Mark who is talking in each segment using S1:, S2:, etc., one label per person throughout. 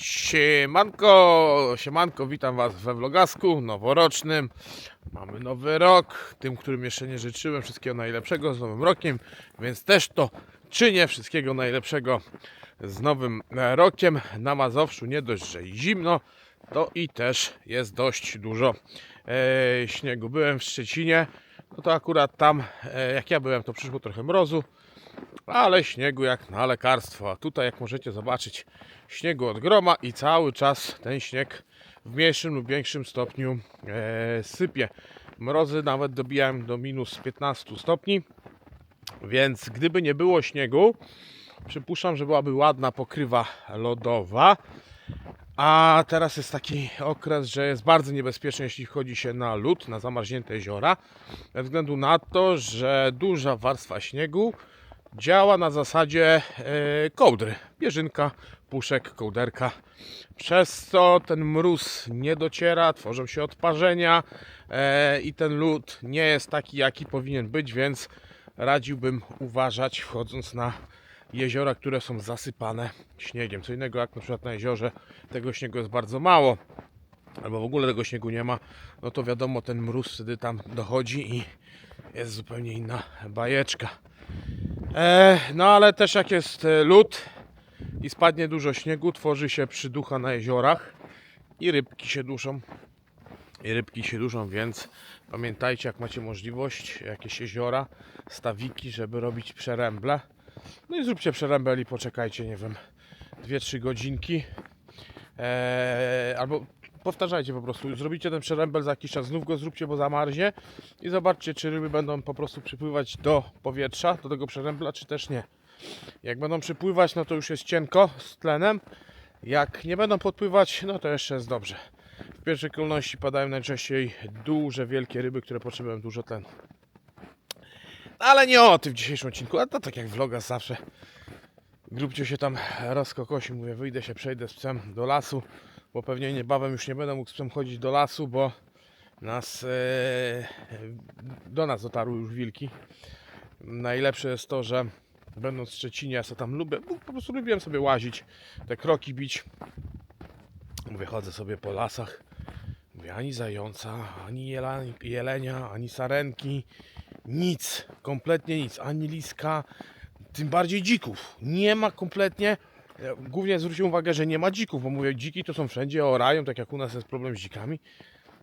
S1: Siemanko, siemanko, witam Was we vlogasku noworocznym. Mamy nowy rok, tym, którym jeszcze nie życzyłem wszystkiego najlepszego z nowym rokiem, więc też to czynię wszystkiego najlepszego z nowym e, rokiem. Na Mazowszu nie dość, że zimno, to i też jest dość dużo e, śniegu. Byłem w Szczecinie, no to akurat tam, e, jak ja byłem, to przyszło trochę mrozu, ale śniegu jak na lekarstwo. A tutaj, jak możecie zobaczyć, śniegu od groma i cały czas ten śnieg w mniejszym lub większym stopniu e, sypie. Mrozy nawet dobijałem do minus 15 stopni, więc gdyby nie było śniegu, przypuszczam, że byłaby ładna pokrywa lodowa. A teraz jest taki okres, że jest bardzo niebezpieczny, jeśli wchodzi się na lód, na zamarznięte jeziora, ze względu na to, że duża warstwa śniegu działa na zasadzie e, kołdry. Bieżynka, puszek, kołderka. Przez co ten mróz nie dociera, tworzą się odparzenia e, i ten lód nie jest taki, jaki powinien być, więc radziłbym uważać wchodząc na jeziora, które są zasypane śniegiem. Co innego jak na przykład na jeziorze tego śniegu jest bardzo mało, albo w ogóle tego śniegu nie ma, no to wiadomo, ten mróz wtedy tam dochodzi i jest zupełnie inna bajeczka. E, no ale też jak jest e, lód i spadnie dużo śniegu, tworzy się przyducha na jeziorach i rybki się duszą. I rybki się duszą, więc pamiętajcie, jak macie możliwość, jakieś jeziora, stawiki, żeby robić przeręble. No i zróbcie przerębel i poczekajcie, nie wiem, 2-3 godzinki. Eee, albo powtarzajcie po prostu, zrobicie ten przerębel za jakiś czas, znów go zróbcie, bo zamarznie i zobaczcie, czy ryby będą po prostu przypływać do powietrza, do tego przerębla, czy też nie. Jak będą przypływać, no to już jest cienko z tlenem. Jak nie będą podpływać, no to jeszcze jest dobrze. W pierwszej kolejności padają najczęściej duże, wielkie ryby, które potrzebują dużo tlenu. Ale nie o tym w dzisiejszym odcinku, a to tak jak vloga zawsze. Grubcio się tam rozkokosi, mówię, wyjdę się, przejdę z psem do lasu, bo pewnie niebawem już nie będę mógł z psem chodzić do lasu, bo nas, e, do nas dotarły już wilki. Najlepsze jest to, że będąc w Szczecinie, ja sobie tam lubię, bo po prostu lubiłem sobie łazić, te kroki bić. Mówię, chodzę sobie po lasach. Mówię, ani zająca, ani jelenia, ani sarenki, nic, kompletnie nic, ani liska, tym bardziej dzików. Nie ma kompletnie. Głównie zwróciłem uwagę, że nie ma dzików, bo mówię, dziki to są wszędzie, orają, tak jak u nas jest problem z dzikami.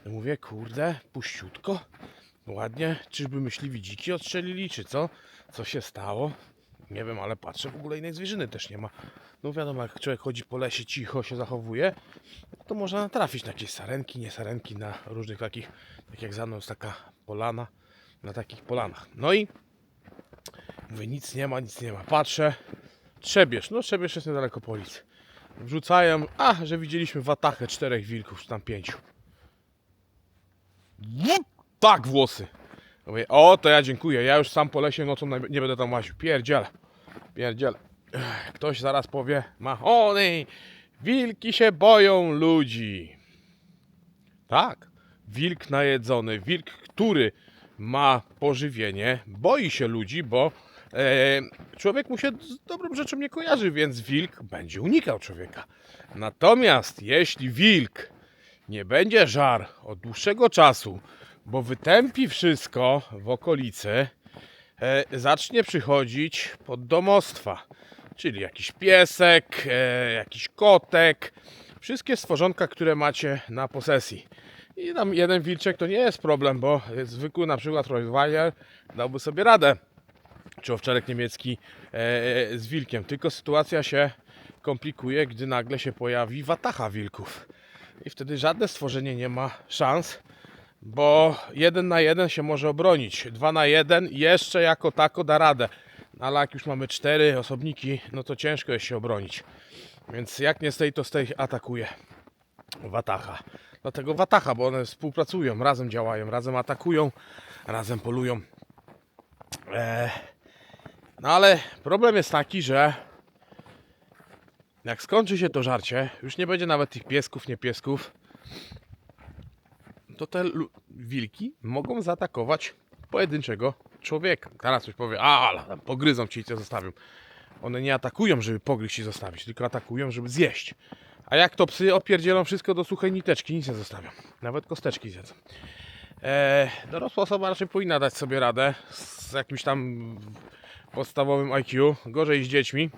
S1: Ja mówię, kurde, puściutko, ładnie, czyżby myśliwi dziki odstrzelili, czy co? Co się stało? Nie wiem, ale patrzę, w ogóle innej zwierzyny też nie ma. No wiadomo, jak człowiek chodzi po lesie, cicho się zachowuje, to można natrafić na jakieś sarenki, nie sarenki, na różnych takich, tak jak za mną jest taka polana, na takich polanach. No i mówię, nic nie ma, nic nie ma. Patrzę, Trzebież, no Trzebież jest niedaleko po ulicy. Wrzucają, a, że widzieliśmy watachę czterech wilków, czy tam pięciu. Tak, włosy. Mówię, o, to ja dziękuję, ja już sam po lesie nocą nie będę tam łaził. Pierdziele, pierdziele. Ktoś zaraz powie, mahony, wilki się boją ludzi. Tak, wilk najedzony, wilk, który ma pożywienie, boi się ludzi, bo człowiek mu się z dobrą rzeczą nie kojarzy, więc wilk będzie unikał człowieka. Natomiast jeśli wilk nie będzie żar od dłuższego czasu, bo wytępi wszystko w okolicy, e, zacznie przychodzić pod domostwa, czyli jakiś piesek, e, jakiś kotek, wszystkie stworzonka, które macie na posesji. I tam jeden wilczek to nie jest problem, bo zwykły na przykład Rottweiler dałby sobie radę, czy owczarek niemiecki e, z wilkiem. Tylko sytuacja się komplikuje, gdy nagle się pojawi watacha wilków. I wtedy żadne stworzenie nie ma szans, bo jeden na jeden się może obronić. Dwa na jeden jeszcze jako tako da radę. Ale jak już mamy cztery osobniki, no to ciężko jest się obronić. Więc jak nie z tej, to z tej atakuje. Watacha. Dlatego Watacha, bo one współpracują, razem działają, razem atakują, razem polują. Eee, no ale problem jest taki, że jak skończy się to żarcie, już nie będzie nawet tych piesków, nie piesków, to te wilki mogą zaatakować pojedynczego człowieka. Teraz ktoś powie, a ale tam pogryzą ci i cię zostawią. One nie atakują, żeby pogryźć i zostawić, tylko atakują, żeby zjeść. A jak to psy opierdzielą wszystko do suchej niteczki, nic nie zostawią. Nawet kosteczki zjedzą. E, dorosła osoba raczej powinna dać sobie radę z jakimś tam podstawowym IQ. Gorzej z dziećmi.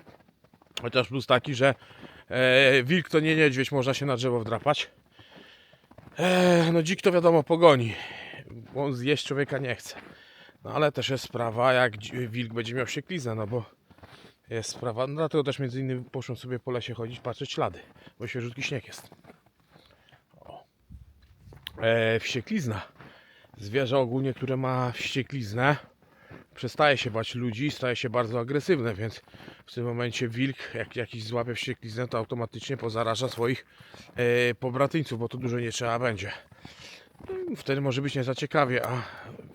S1: Chociaż plus taki, że e, wilk to nie niedźwiedź, można się na drzewo wdrapać. E, no dzik to wiadomo pogoni. bo On zjeść człowieka nie chce. No ale też jest sprawa, jak wilk będzie miał siekliznę, no bo jest sprawa. No dlatego też między innymi poszłem sobie po lesie chodzić, patrzeć ślady, bo świeżutki śnieg jest. O. E, wścieklizna. Zwierzę ogólnie, które ma wściekliznę, przestaje się bać ludzi, staje się bardzo agresywne, więc w tym momencie wilk, jak jakiś złapie wściekliznę, to automatycznie pozaraża swoich e, pobratyńców, bo to dużo nie trzeba będzie. Wtedy może być nie za ciekawie, a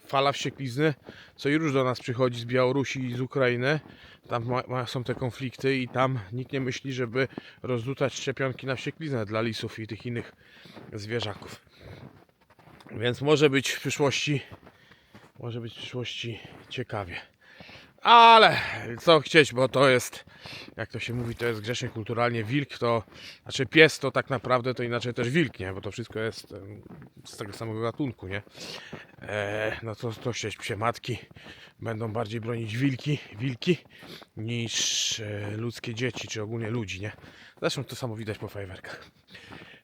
S1: fala wścieklizny, co i róż do nas przychodzi z Białorusi i z Ukrainy, tam ma, ma, są te konflikty i tam nikt nie myśli, żeby rozdutać szczepionki na wściekliznę dla lisów i tych innych zwierzaków. Więc może być w przyszłości, może być w przyszłości ciekawie. Ale co chcieć, bo to jest, jak to się mówi, to jest grzecznie kulturalnie. Wilk to, znaczy pies to tak naprawdę to inaczej też wilk, nie? Bo to wszystko jest z tego samego gatunku, nie? E, no to, to chcieć psie matki będą bardziej bronić wilki, wilki niż e, ludzkie dzieci, czy ogólnie ludzi, nie? Zresztą to samo widać po fajerwerkach.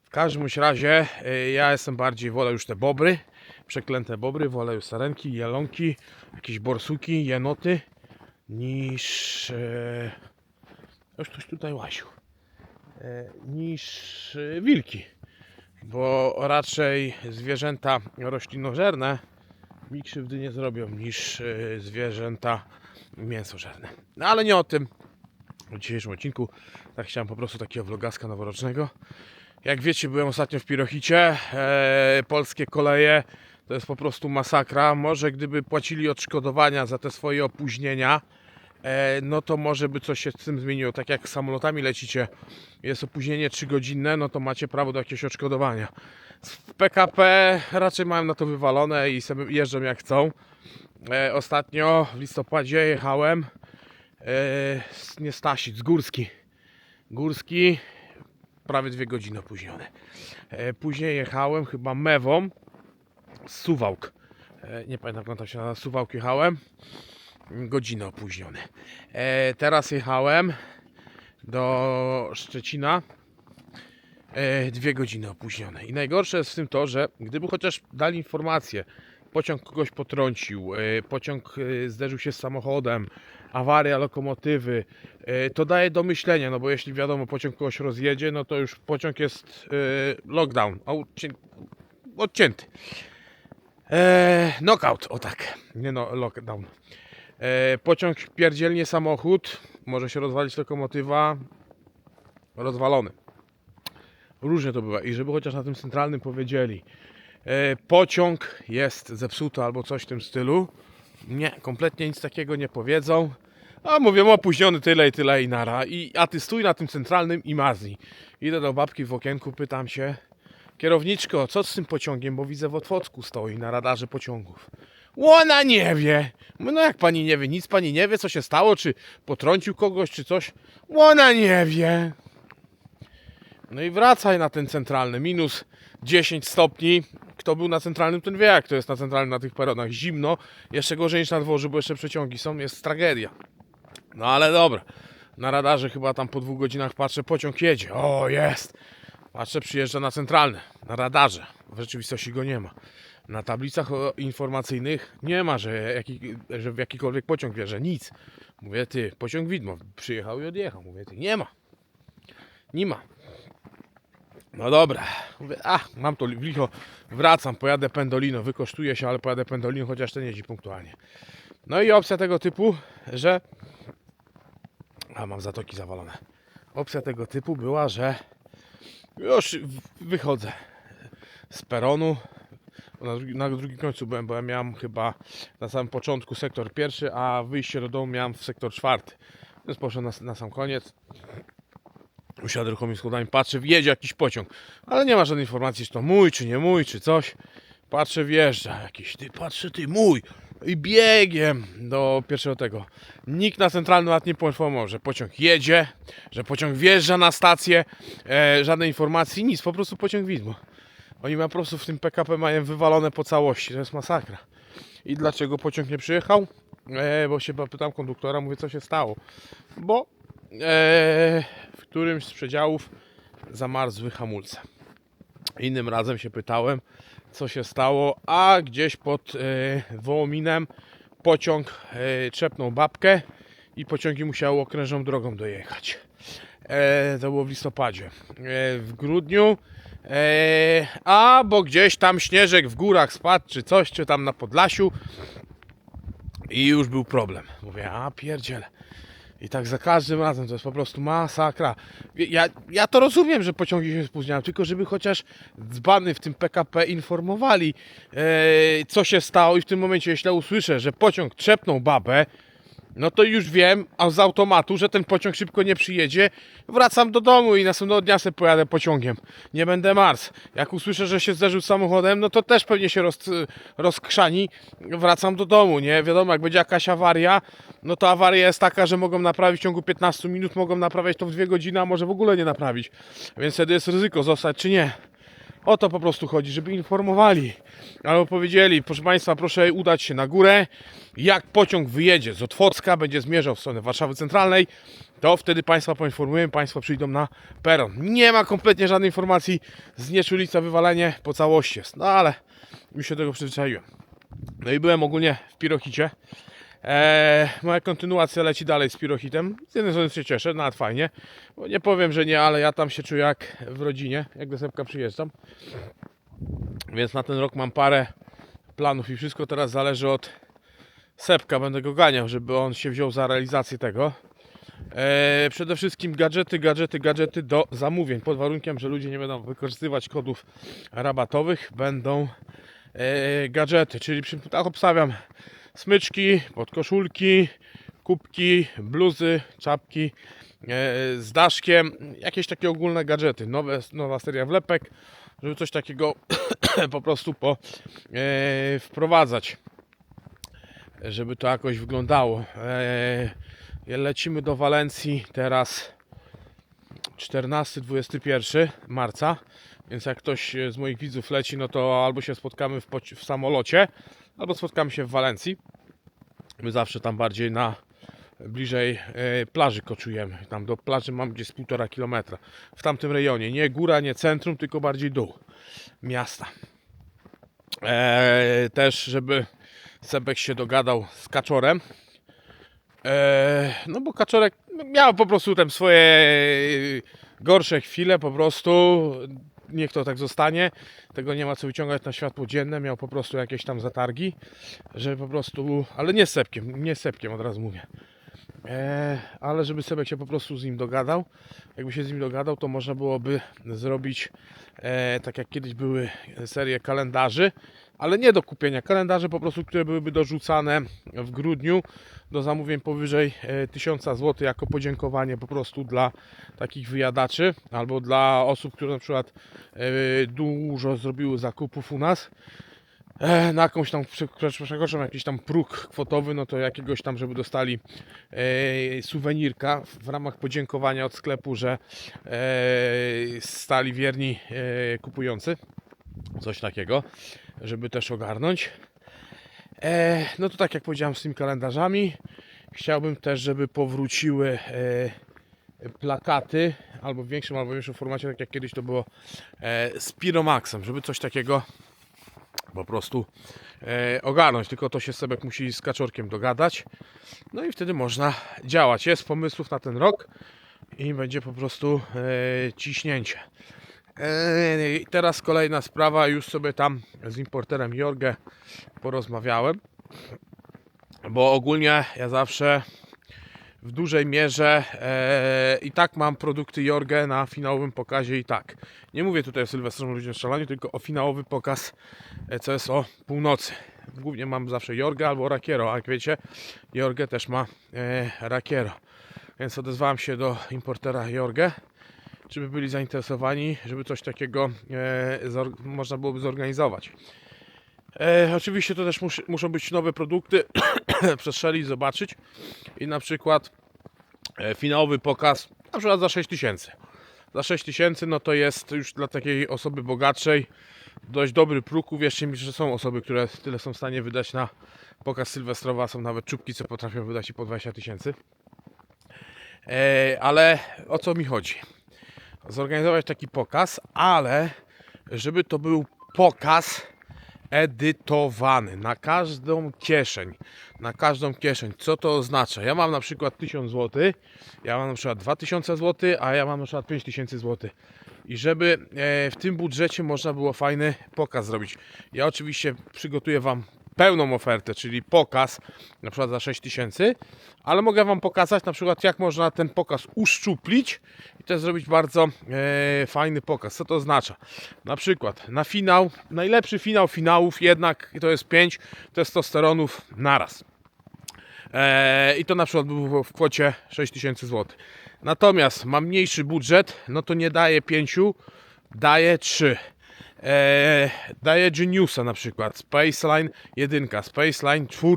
S1: W każdym razie e, ja jestem bardziej, wolę już te bobry, przeklęte bobry, wolę już sarenki, jelonki, jakieś borsuki, jenoty, niż... E, już ktoś tutaj łasił. E, niż e, wilki. Bo raczej zwierzęta roślinożerne mi krzywdy nie zrobią niż e, zwierzęta mięsożerne. No ale nie o tym w dzisiejszym odcinku. Tak chciałem po prostu takiego vlogaska noworocznego. Jak wiecie, byłem ostatnio w Pirochicie. E, polskie koleje to jest po prostu masakra. Może gdyby płacili odszkodowania za te swoje opóźnienia, e, no to może by coś się z tym zmieniło. Tak jak samolotami lecicie, jest opóźnienie 3 godzinne, no to macie prawo do jakiegoś odszkodowania. W PKP raczej mają na to wywalone i sobie jeżdżą jak chcą. E, ostatnio w listopadzie jechałem e, nie Stasic, Górski. Górski, prawie dwie godziny opóźnione. E, później jechałem chyba Mewą Suwałk. E, nie pamiętam jak tam się nazywa, Suwałk jechałem. Godzinę opóźniony. E, teraz jechałem do Szczecina. E, dwie godziny opóźnione. I najgorsze jest w tym to, że gdyby chociaż dali informację, pociąg kogoś potrącił, pociąg zderzył się z samochodem, awaria lokomotywy, to daje do myślenia, no bo jeśli wiadomo, pociąg kogoś rozjedzie, no to już pociąg jest lockdown, odcię- odcięty. E, knockout, o tak, nie no, lockdown. E, pociąg pierdzielnie samochód, może się rozwalić lokomotywa, rozwalony. Różnie to bywa i żeby chociaż na tym centralnym powiedzieli, e, pociąg jest zepsuty albo coś w tym stylu. Nie, kompletnie nic takiego nie powiedzą. A mówią opóźniony tyle i tyle i nara. I, a ty stój na tym centralnym i mazni. Idę do babki w okienku, pytam się, kierowniczko, co z tym pociągiem, bo widzę w Otwocku stoi na radarze pociągów. Ona nie wie. No jak pani nie wie, nic pani nie wie, co się stało, czy potrącił kogoś, czy coś. Ona nie wie. No i wracaj na ten centralny. Minus 10 stopni. Kto był na centralnym, ten wie, jak to jest na centralnym na tych peronach. Zimno, jeszcze gorzej niż na dworze, bo jeszcze przeciągi są, jest tragedia. No ale dobra. Na radarze chyba tam po dwóch godzinach patrzę, pociąg jedzie. O, jest. Patrzę, przyjeżdża na centralny, na radarze. W rzeczywistości go nie ma. Na tablicach informacyjnych nie ma, że, jaki, że w jakikolwiek pociąg bierze. Nic. Mówię, ty, pociąg widmo. Przyjechał i odjechał. Mówię, ty, nie ma. Nie ma. No dobra. Mówię, a, mam to licho. Wracam, pojadę Pendolino. Wykosztuje się, ale pojadę Pendolino, chociaż ten jeździ punktualnie. No i opcja tego typu, że... A, mam zatoki zawalone. Opcja tego typu była, że już wychodzę z peronu. Na, drugi, na drugim końcu byłem, bo ja miałem chyba na samym początku sektor pierwszy, a wyjście do domu miałem w sektor czwarty. Więc poszedłem na, na sam koniec. Usiadł ruchomymi schodami, patrzę, wjedzie jakiś pociąg. Ale nie ma żadnej informacji, czy to mój, czy nie mój, czy coś. Patrzę, wjeżdża jakiś, ty, patrzę, ty, mój. I biegiem do pierwszego tego. Nikt na centralny lat nie poinformował, że pociąg jedzie, że pociąg wjeżdża na stację, e, żadnej informacji, nic, po prostu pociąg widmo. Oni po prostu w tym PKP mają wywalone po całości, to jest masakra. I dlaczego pociąg nie przyjechał? E, bo się pytam konduktora, mówię co się stało. Bo e, w którymś z przedziałów zamarzły hamulce. Innym razem się pytałem, co się stało, a gdzieś pod e, Wołominem pociąg e, trzepnął babkę i pociągi musiały okrężną drogą dojechać. E, to było w listopadzie. E, w grudniu, e, a bo gdzieś tam śnieżek w górach spadł, czy coś, czy tam na Podlasiu i już był problem. Mówię, a pierdziele. I tak za każdym razem to jest po prostu masakra. Ja, ja to rozumiem, że pociągi się spóźniają, tylko żeby chociaż dzbany w tym PKP informowali, e, co się stało i w tym momencie, jeśli usłyszę, że pociąg trzepnął babę, no to już wiem, a z automatu, że ten pociąg szybko nie przyjedzie. Wracam do domu i następnego dnia sobie pojadę pociągiem. Nie będę mars. Jak usłyszę, że się zderzył samochodem, no to też pewnie się roz, rozkrzani. Wracam do domu, nie? Wiadomo, jak będzie jakaś awaria, no to awaria jest taka, że mogą naprawić w ciągu 15 minut, mogą naprawiać to w 2 godziny, a może w ogóle nie naprawić. Więc wtedy jest ryzyko zostać czy nie. O to po prostu chodzi, żeby informowali. Albo powiedzieli, proszę Państwa, proszę udać się na górę. Jak pociąg wyjedzie z Otwocka, będzie zmierzał w stronę Warszawy Centralnej, to wtedy Państwa poinformujemy, Państwo przyjdą na peron. Nie ma kompletnie żadnej informacji, znieczulica, wywalenie po całości jest. No ale już się tego przyzwyczaiłem. No i byłem ogólnie w Pirochicie. Eee, moja kontynuacja leci dalej z Pirochitem. Z jednej strony się cieszę, nawet fajnie. Bo nie powiem, że nie, ale ja tam się czuję jak w rodzinie, jak do Sepka przyjeżdżam. Więc na ten rok mam parę planów i wszystko teraz zależy od Sepka. Będę go ganiał, żeby on się wziął za realizację tego. Eee, przede wszystkim gadżety, gadżety, gadżety do zamówień. Pod warunkiem, że ludzie nie będą wykorzystywać kodów rabatowych, będą e, gadżety. Czyli przy, tak obstawiam smyczki, podkoszulki, kubki, bluzy, czapki e, z daszkiem, jakieś takie ogólne gadżety, nowe, nowa seria wlepek, żeby coś takiego po prostu po, e, wprowadzać, żeby to jakoś wyglądało. E, lecimy do Walencji teraz 14-21 marca, więc jak ktoś z moich widzów leci, no to albo się spotkamy w, w samolocie, albo spotkamy się w Walencji. My zawsze tam bardziej na bliżej e, plaży koczujemy. Tam do plaży mam gdzieś półtora kilometra. W tamtym rejonie. Nie góra, nie centrum, tylko bardziej dół miasta. E, też, żeby Sebek się dogadał z Kaczorem. E, no bo Kaczorek miał po prostu tam swoje gorsze chwile, po prostu niech to tak zostanie. Tego nie ma co wyciągać na światło dzienne. Miał po prostu jakieś tam zatargi, że po prostu, ale nie sepkiem, nie sepkiem od razu mówię. E, ale żeby Sebek się po prostu z nim dogadał. Jakby się z nim dogadał, to można byłoby zrobić e, tak jak kiedyś były serie kalendarzy, ale nie do kupienia. Kalendarze po prostu, które byłyby dorzucane w grudniu do zamówień powyżej e, 1000 zł jako podziękowanie po prostu dla takich wyjadaczy albo dla osób, które na przykład e, dużo zrobiły zakupów u nas e, na jakąś tam przekroczą jakiś tam próg kwotowy, no to jakiegoś tam, żeby dostali e, suwenirka w ramach podziękowania od sklepu, że e, stali wierni e, kupujący. Coś takiego, żeby też ogarnąć. E, no to tak jak powiedziałem z tymi kalendarzami, chciałbym też, żeby powróciły e, plakaty albo w większym, albo mniejszym formacie, tak jak kiedyś to było e, z Piromaxem, żeby coś takiego po prostu e, ogarnąć. Tylko to się Sebek musi z kaczorkiem dogadać. No i wtedy można działać. Jest pomysłów na ten rok i będzie po prostu e, ciśnięcie. E, i teraz kolejna sprawa. Już sobie tam z importerem Jorge porozmawiałem. Bo ogólnie ja zawsze w dużej mierze e, i tak mam produkty Jorge na finałowym pokazie i tak. Nie mówię tutaj o Sylwestrowym Ludziom Strzelaniu, tylko o finałowy pokaz, e, co jest o północy. Głównie mam zawsze Jorge albo Rakiero, a jak wiecie, Jorge też ma e, Rakiero. Więc odezwałem się do importera Jorge, czy by byli zainteresowani, żeby coś takiego e, można byłoby zorganizować. E, oczywiście to też mus, muszą być nowe produkty, przestrzeli zobaczyć i na przykład e, finałowy pokaz na przykład za 6000. Za 6000 no to jest już dla takiej osoby bogatszej dość dobry próg. Uwierzcie mi, że są osoby, które tyle są w stanie wydać na pokaz sylwestrowy, a są nawet czubki, co potrafią wydać i po 20 tysięcy. E, ale o co mi chodzi? Zorganizować taki pokaz, ale żeby to był pokaz edytowany na każdą kieszeń. Na każdą kieszeń. Co to oznacza? Ja mam na przykład 1000 zł, ja mam na przykład 2000 zł, a ja mam na przykład 5000 zł. I żeby e, w tym budżecie można było fajny pokaz zrobić. Ja oczywiście przygotuję Wam pełną ofertę, czyli pokaz na przykład za 6000, ale mogę Wam pokazać na przykład jak można ten pokaz uszczuplić i też zrobić bardzo e, fajny pokaz. Co to oznacza? Na przykład na finał, najlepszy finał finałów jednak to jest 5 testosteronów naraz. E, I to na przykład było w kwocie 6000 zł. Natomiast mam mniejszy budżet, no to nie daję 5, daję 3. E, daję Geniusa na przykład, Spaceline 1, Spaceline 4.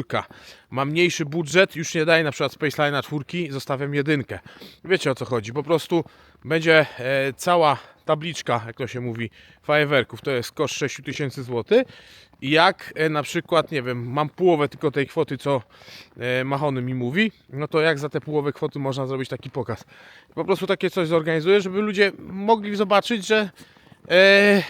S1: Mam mniejszy budżet, już nie daję na przykład Spaceline'a 4, zostawiam jedynkę. Wiecie o co chodzi, po prostu będzie e, cała tabliczka, jak to się mówi, fajerwerków, to jest koszt 6000 zł. I jak e, na przykład, nie wiem, mam połowę tylko tej kwoty, co e, Mahony mi mówi, no to jak za tę połowę kwoty można zrobić taki pokaz? Po prostu takie coś zorganizuję, żeby ludzie mogli zobaczyć, że e,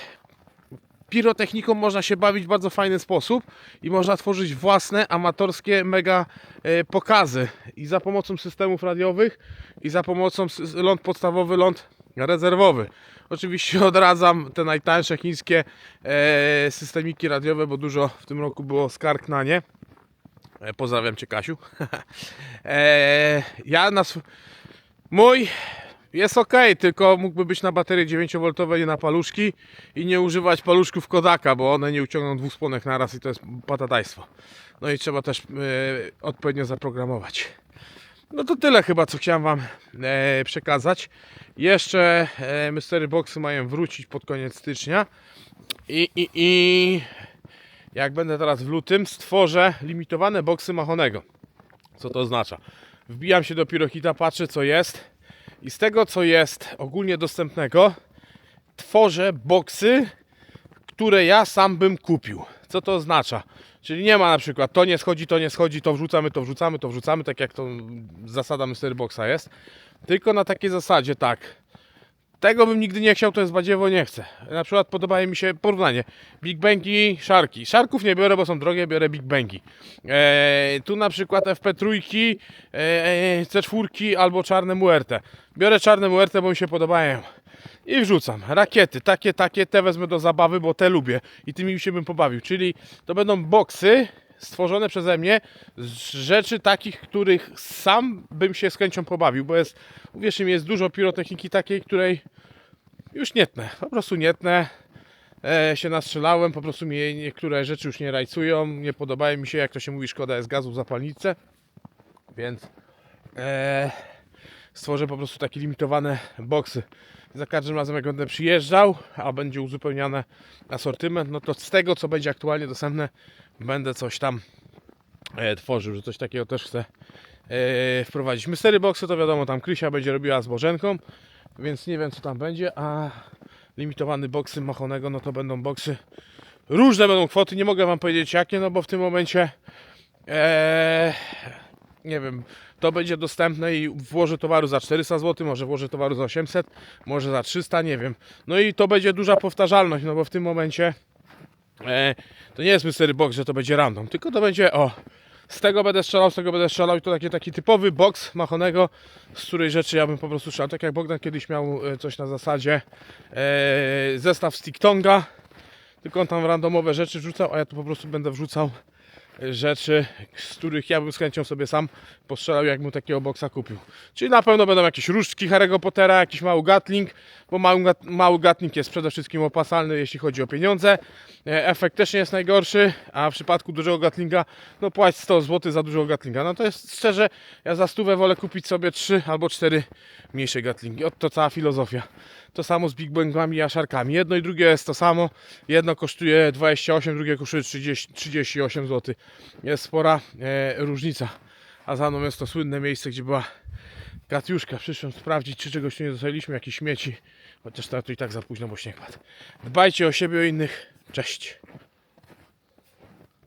S1: pirotechniką można się bawić w bardzo fajny sposób i można tworzyć własne amatorskie mega e, pokazy i za pomocą systemów radiowych i za pomocą ląd podstawowy, ląd rezerwowy. Oczywiście odradzam te najtańsze chińskie e, systemiki radiowe, bo dużo w tym roku było skarg na nie. E, pozdrawiam Cię Kasiu. ja na mój jest ok, tylko mógłby być na baterie 9V, nie na paluszki i nie używać paluszków Kodaka, bo one nie uciągną dwóch spłonek naraz i to jest patatajstwo. No i trzeba też e, odpowiednio zaprogramować. No to tyle chyba, co chciałem Wam e, przekazać. Jeszcze e, Mystery Boxy mają wrócić pod koniec stycznia i, i, i jak będę teraz w lutym, stworzę limitowane boksy Mahonego. Co to oznacza? Wbijam się do Pirohita, patrzę co jest i z tego co jest ogólnie dostępnego tworzę boksy, które ja sam bym kupił. Co to oznacza? Czyli nie ma na przykład to nie schodzi, to nie schodzi, to wrzucamy, to wrzucamy, to wrzucamy, tak jak to zasada Mystery Boxa jest. Tylko na takiej zasadzie, tak. Tego bym nigdy nie chciał, to jest badziewo, nie chcę. Na przykład podobaje mi się porównanie Big Bangi, Sharki. Sharków nie biorę, bo są drogie, biorę Big Bangi. Eee, tu na przykład FP3, eee, C4 albo czarne Muerte. Biorę czarne Muerte, bo mi się podobają. I wrzucam. Rakiety, takie, takie, te wezmę do zabawy, bo te lubię. I tymi się bym pobawił. Czyli to będą boksy stworzone przeze mnie z rzeczy takich, których sam bym się z chęcią pobawił, bo jest, uwierzcie mi, jest dużo pirotechniki takiej, której już nie tnę, po prostu nie tnę. E, się nastrzelałem, po prostu mnie niektóre rzeczy już nie rajcują, nie podobają mi się, jak to się mówi, szkoda jest gazu w zapalniczce, więc e, stworzę po prostu takie limitowane boksy. Za każdym razem jak będę przyjeżdżał, a będzie uzupełniany asortyment, no to z tego co będzie aktualnie dostępne, będę coś tam e, tworzył, że coś takiego też chcę e, wprowadzić. Mystery Boxy to wiadomo, tam Krysia będzie robiła z Bożenką, więc nie wiem co tam będzie, a limitowany boksy Machonego, no to będą boksy różne będą kwoty, nie mogę wam powiedzieć jakie, no bo w tym momencie e, nie wiem, to będzie dostępne i włożę towaru za 400 zł, może włożę towaru za 800, może za 300, nie wiem. No i to będzie duża powtarzalność, no bo w tym momencie e, to nie jest mystery box, że to będzie random, tylko to będzie o z tego będę strzelał, z tego będę strzelał i to taki, taki typowy box machonego, z której rzeczy ja bym po prostu strzelał. Tak jak Bogdan kiedyś miał e, coś na zasadzie e, zestaw Sticktonga, tylko on tam randomowe rzeczy wrzucał, a ja tu po prostu będę wrzucał rzeczy, z których ja bym z chęcią sobie sam postrzelał, jakbym takiego boksa kupił. Czyli na pewno będą jakieś różdżki Harry'ego Pottera, jakiś mały gatling, bo mały, mały gatling jest przede wszystkim opłacalny, jeśli chodzi o pieniądze. E, Efekt też nie jest najgorszy, a w przypadku dużego gatlinga, no płać 100 zł za dużego gatlinga. No to jest szczerze, ja za stówę wolę kupić sobie 3 albo 4 mniejsze gatlingi. Oto cała filozofia. To samo z Big Bangami i Aszarkami. Jedno i drugie jest to samo. Jedno kosztuje 28, drugie kosztuje 30, 38 zł. Jest spora e, różnica. A za mną jest to słynne miejsce, gdzie była Katiuszka. Przyszłem sprawdzić, czy czegoś nie zostawiliśmy, jakieś śmieci. Chociaż teraz to i tak za późno, bo śnieg padł. Dbajcie o siebie, o innych. Cześć.